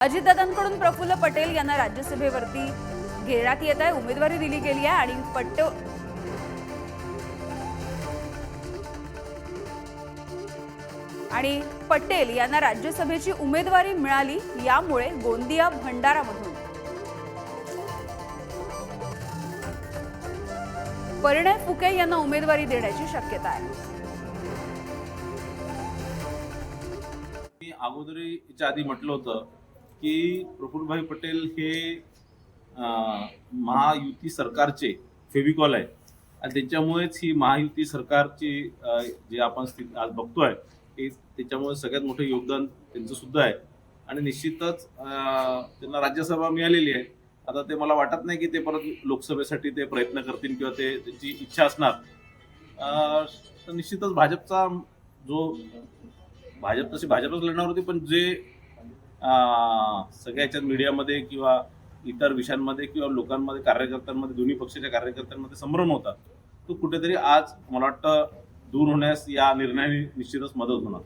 अजितदादांकडून प्रफुल्ल पटेल यांना राज्यसभेवरती घेण्यात येत आहे. उमेदवारी दिली गेली आहे आणि पट्ट आणि पटेल यांना राज्यसभेची उमेदवारी मिळाली. यामुळे गोंदिया भंडारामधून परिणय फुके यांना उमेदवारी देण्याची शक्यता आहे. मी अगोदर आधी म्हटलं होतं की प्रफुल्लभाई पटेल हे महायुती सरकारचे फेविकॉल आहे आणि त्याच्यामुळेच ही महायुती सरकारची जे आपण स्थिती आज बघतोय ते त्याच्यामुळे सगळ्यात मोठं योगदान त्यांचं सुद्धा आहे. आणि निश्चितच त्यांना राज्यसभा मिळालेली आहे. आता ते मला वाटत नाही की ते परत लोकसभेसाठी ते प्रयत्न करतील किंवा ते त्यांची इच्छा असणार. तर निश्चितच भाजपचा जो भाजप तशी भाजपच लढणार होती पण जे सगळ्याच्या मीडियामध्ये किंवा इतर विषयांमध्ये किंवा लोकांमध्ये कार्यकर्त्यांमध्ये दोन्ही पक्षाच्या कार्यकर्त्यांमध्ये संभ्रम होता तो कुठेतरी आज मला वाटतं दूर होण्यास या निर्णयाने निश्चितच मदत होणार.